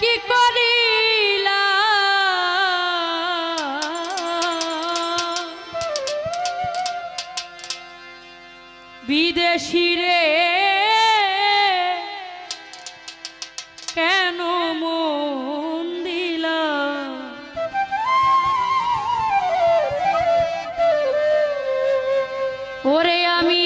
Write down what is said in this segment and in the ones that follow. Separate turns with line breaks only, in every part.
কি করিলাম বিদেশি রে কেন মন ওরে আমি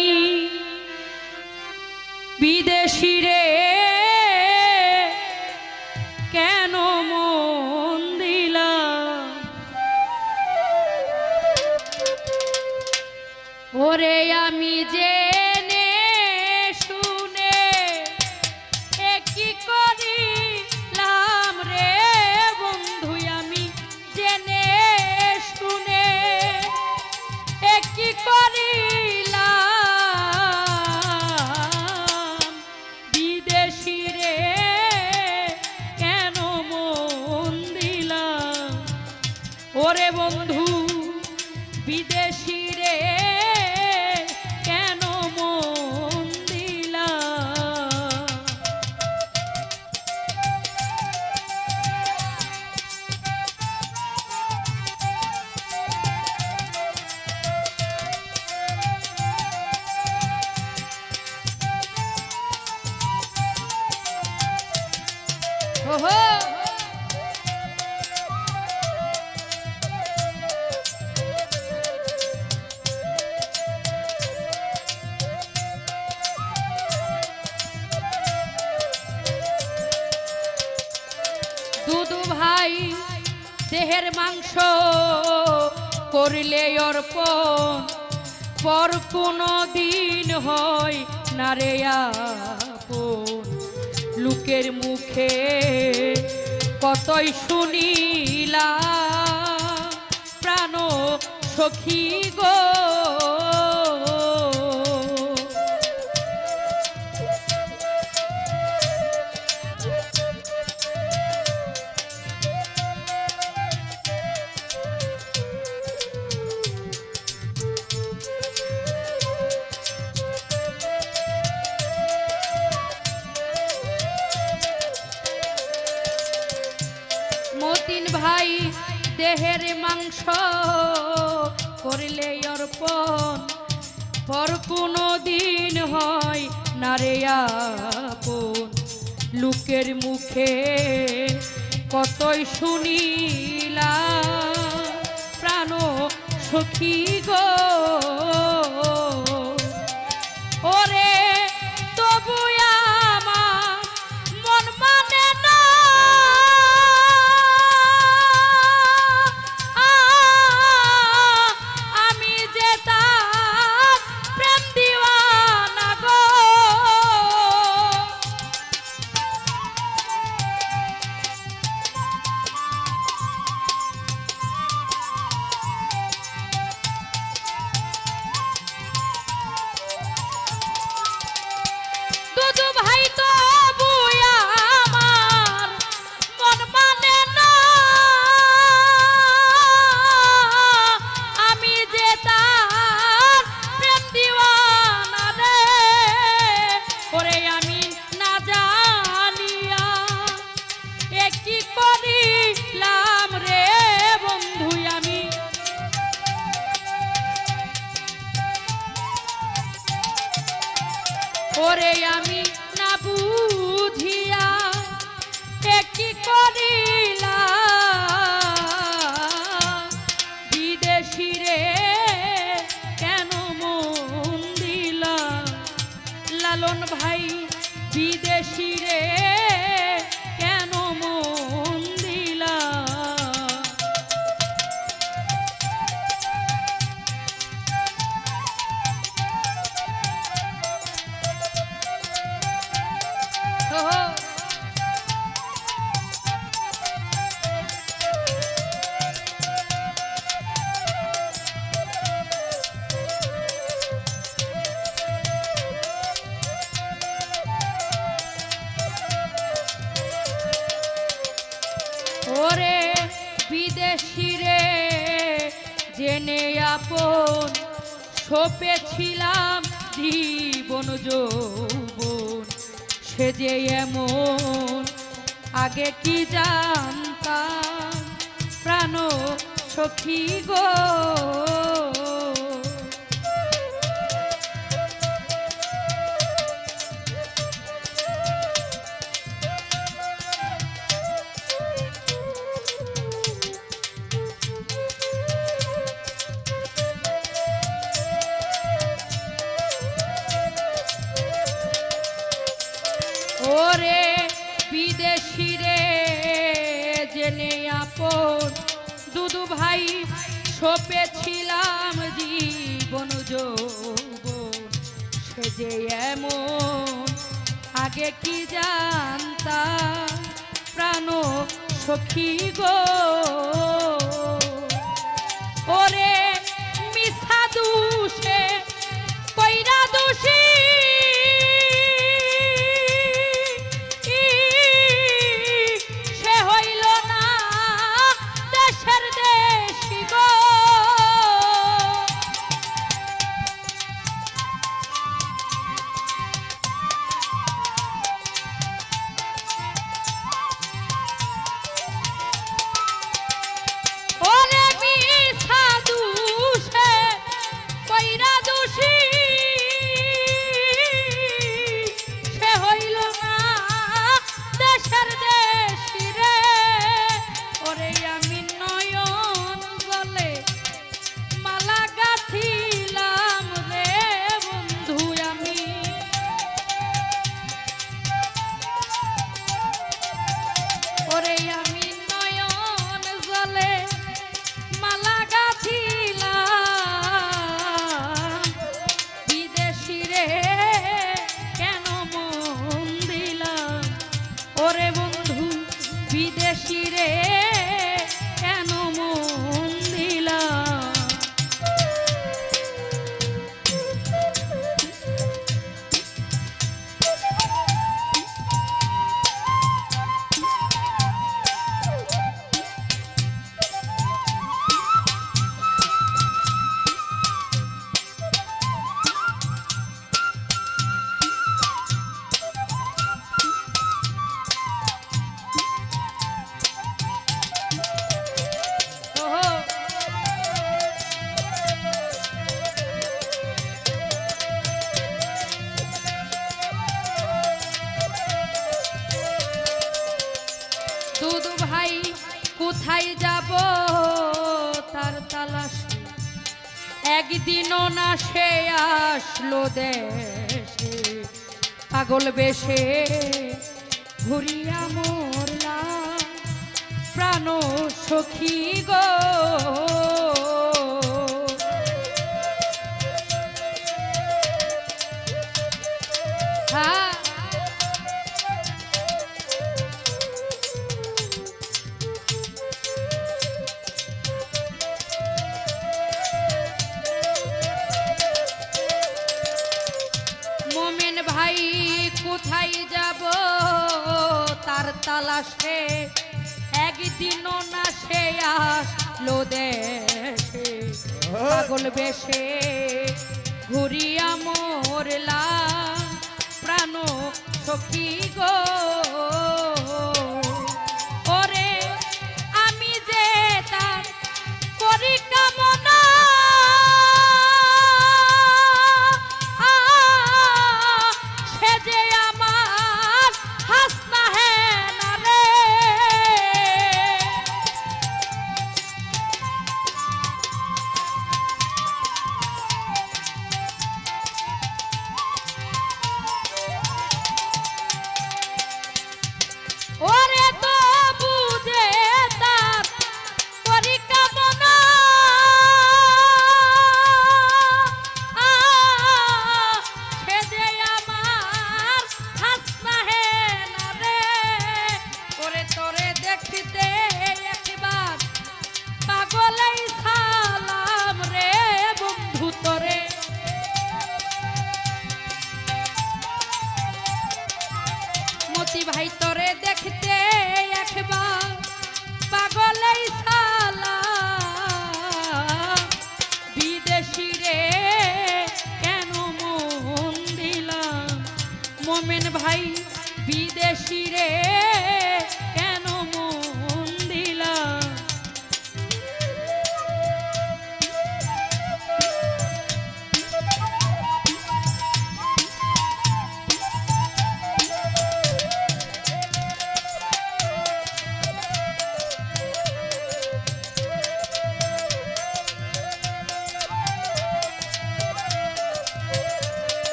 ভাই দেহের মাংস করলে অর্পণ। পর কোনো দিন হয় না রে লোকের মুখে কতই শুনিলা প্রাণ সখী গো। মতিন ভাই দেহের মাংস করলে অর্পণ। পর কোনো দিন হয় না রে আপন। লোকের মুখে কতই শুনিলা প্রাণ সখী গো। ওরে আমি বিদেশি রে জেনে আপন সপেছিলাম জীবন যৌবন। সে যে এমন, আগে কি জানতাম? প্রাণ সখী গো। আপন। দুদু ভাই সপেছিলাম জীবন যৌবন। সে যে এমন, আগে কি জানতাম? প্রাণ সখী গো। ওরে মিছা দুষে, কইরা দোষী একদিনও না সে আসলো দেশে। পাগল বেশে ঘুরিয়া মরলা প্রাণ সখী গো। সে আসলো দেশে। পাগল বেশে ঘুরিয়া মোরলা প্রাণ সখী গো। she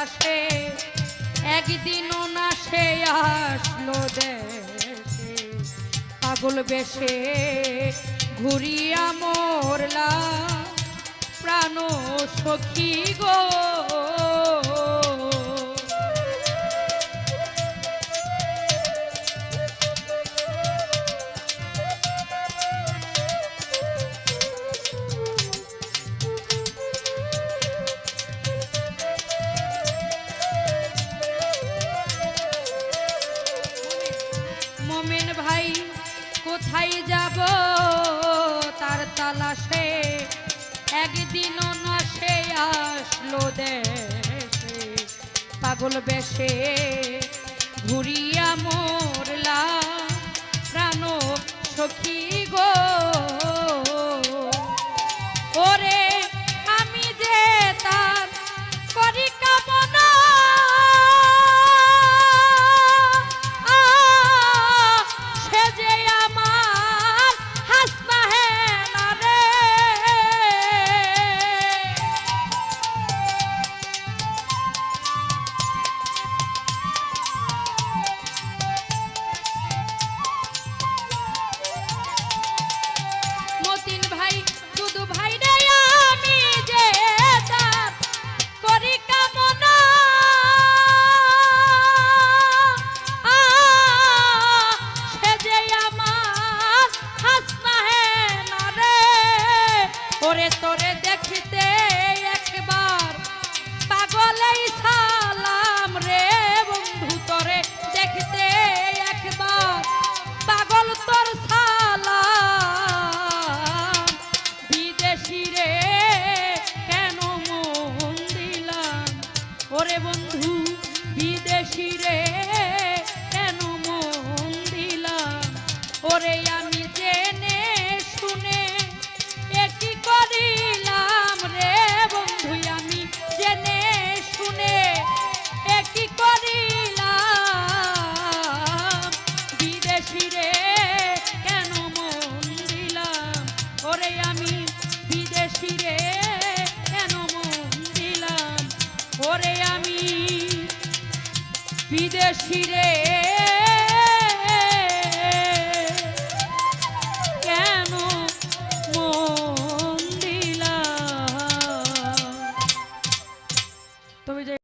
আসে একদিনও না সে আসলো দেশে। পাগল বেশে ঘুরিয়া মোরলা প্রাণ সখী গো। কোথায় যাব? তার তালাশে একদিন না আসলো দেশে। পাগল বেশে ঘুরিয়া মোরলা প্রাণ সখী গো she did.